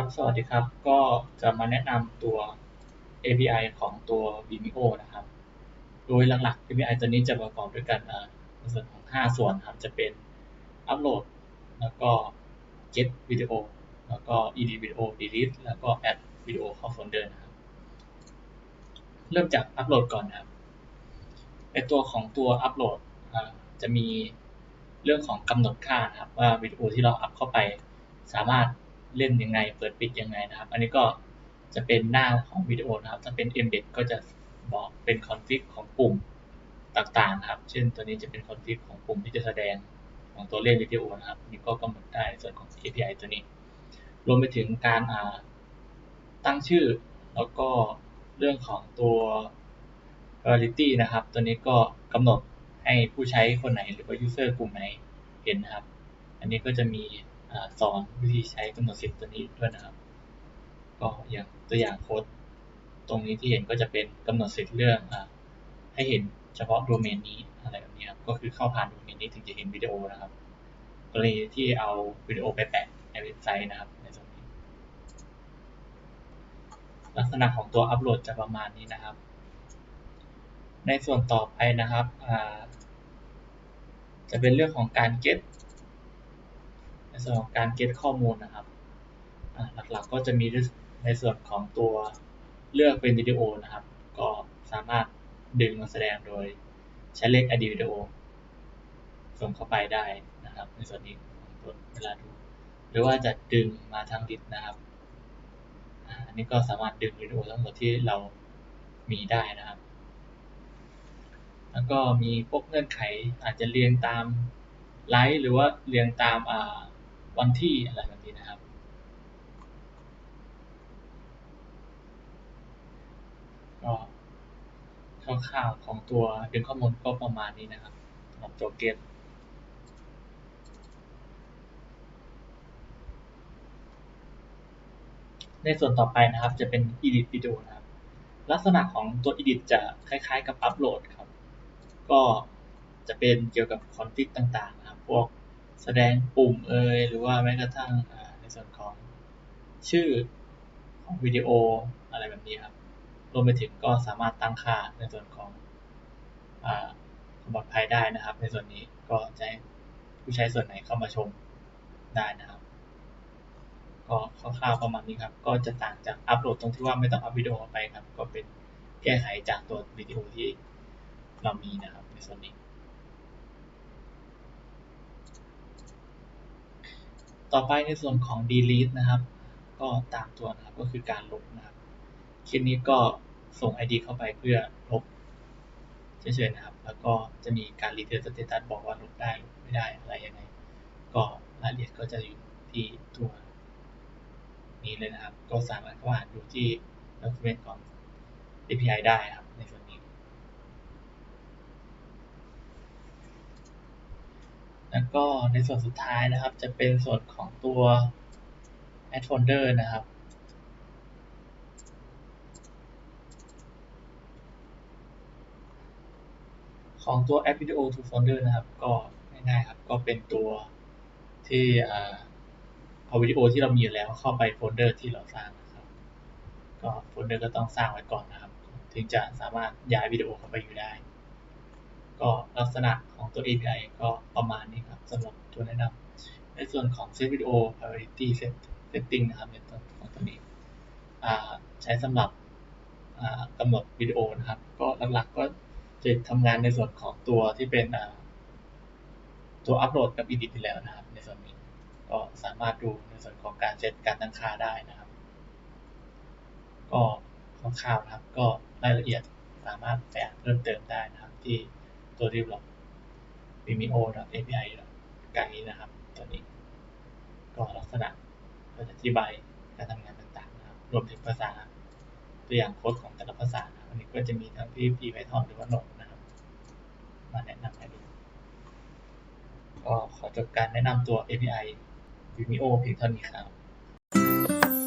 ับ สวัสดีครับ ก็จะมาแนะนำตัว API ของตัว Vimeo นะครับ โดยหลักๆ API ตัวนี้จะประกอบด้วยกันในส่วนของ 5 ส่วนครับ จะเป็น Upload แล้วก็ Get Video แล้วก็ Edit Video Delete แล้วก็ Add Video เข้าโฟลเดอร์นะครับ เริ่มจาก Upload ก่อนนะครับ ในตัวของตัว Upload อ่าจะมีเรื่องของกำหนดค่านะครับว่าวิดีโอที่เราอัพเข้าไปสามารถ เล่นยังไง เปิดปิดยังไงนะครับ อันนี้ก็จะเป็นหน้าของวิดีโอนะครับ ถ้าเป็น embed ก็จะบอกเป็น config ของปุ่มต่างๆครับ เช่นตัวนี้จะเป็น config ของปุ่มที่จะแสดงของตัวเล่นวิดีโอนะครับ นี่ก็กำหนดได้ส่วนของ API ตัวนี้ รวมไปถึงการาตั้งชื่อ แล้วก็เรื่องของตัว priority นะครับ ตัวนี้ก็กำหนดให้ผู้ใช้คนไหนหรือว่า user กลุ่มไหนเห็นนะครับ อันนี้ก็จะมี สอนวิธีใช้กำหนดสิทธิ์ตัวนี้ด้วยนะครับ ก็อย่างตัวอย่างโค้ดตรงนี้ที่เห็นก็จะเป็นกำหนดสิทธิ์เรื่องอให้เห็นเฉพาะโดเมนนี้อะไรแบบนี้ครับก็คือเข้าผ่านโดเมนนี้ถึงจะเห็นวิดีโอนะครับกรณีที่เอาวิดีโอไปแปะในเว็บไซต์นะครับในส่วนนี้ ลักษณะของตัวอัปโหลดจะประมาณนี้นะครับ ในส่วนต่อไปนะครับจะเป็นเรื่องของการ get ใน ส่วนของการ get ข้อมูลนะครับ หลักๆก็จะมีในส่วนของตัวเลือกเป็นวิดีโอนะครับ ก็สามารถดึงมาแสดงโดยใช้เลข ID วิดีโอส่งเข้าไปได้นะครับ ในส่วนนี้ตัวเวลาดู หรือว่าจะดึงมาทางดิสนะครับ อันนี้ก็สามารถดึงวิดีโอทั้งหมดที่เรามีได้นะครับ แล้วก็มีพวกเงื่อนไขอาจจะเรียงตามไลฟ์หรือว่าเรียงตามอ่า วันที่อะไรแบบนี้นะครับ ก็คร่าวๆของตัวดึงข้อมูลก็ประมาณนี้นะครับสำหรับตัวเกมในส่วนต่อไปนะครับจะเป็น edit video นะครับ ลักษณะของตัว edit จะคล้ายๆกับ upload ครับ ก็จะเป็นเกี่ยวกับคอนฟิกต่างๆนะครับ พวก แสดงปุ่มเอยหรือว่าแม้กระทั่งในส่วนของชื่อของวิดีโออะไรแบบนี้ครับรวมไปถึงก็สามารถตั้งค่าในส่วนของอความปลอดภัยได้นะครับ ในส่วนนี้ก็จะผู้ใช้ส่วนไหนเข้ามาชมได้นะครับ ก็คร่าวๆประมาณนี้ครับ ก็จะต่างจากอัปโหลดตรงที่ว่าไม่ต้องอัพวิดีโอไปครับ ก็เป็นแก้ไขจากตัววิดีโอที่เรามีนะครับในส่วนนี้ ต่อไปในส่วนของ delete นะครับ ก็ตามตัวนะครับก็คือการลบนะครับคลิปนี้ก็ส่ง ID เข้าไปเพื่อลบเฉยๆนะครับ แล้วก็จะมีการ return status บอกว่าลบได้ลบไม่ได้อะไรยังไง ก็รายละเอียดก็จะอยู่ที่ตัวนี้เลยนะครับ ก็สามารถเข้าอ่านดูที่ document ของ API ได้ครับในส่วนนี้ แล้วก็ในส่วนสุดท้ายนะครับ จะเป็นส่วนของตัว add folder นะครับ ของตัว add video to folder นะครับ ก็ง่ายๆครับ ก็เป็นตัวที่อ่าเอาวิดีโอที่เรามีอยู่แล้วเข้าไปโฟลเดอร์ที่เราสร้างนะครับ ก็โฟลเดอร์ก็ต้องสร้างไว้ก่อนนะครับ ถึงจะสามารถย้ายวิดีโอเข้าไปอยู่ได้ ก็ลักษณะของตัว API ก็ประมาณนี้ครับสำหรับตัวแนะนำในส่วนของ Set Video Priority Set Setting นะครับในตัวของตัวนี้ใช้สำหรับกำหนดวิดีโอนะครับ ก็หลักๆก็จะทำงานในส่วนของตัวที่เป็นตัวอัปโหลดกับ Edit ไปแล้วนะครับ ในส่วนนี้ก็สามารถดูในส่วนของการเซตการตั้งค่าได้นะครับ ก็คร่าวๆนะครับก็รายละเอียดสามารถไปอ่านเพิ่มเติมได้นะครับที่ ตัว develop vimeo.api ไกด์นะครับ ตัวนี้ ก็ลักษณะก็จะอธิบายการทำงานต่างๆนะครับ รวมถึงภาษาตัวอย่างโค้ดของแต่ละภาษานะครับอันนี้ก็จะมีทั้ง PHP Python หรือว่า Node นะครับ มาแนะนำให้ดูก็ขอจบการแนะนำตัว API Vimeo เพียงเท่านี้ครับ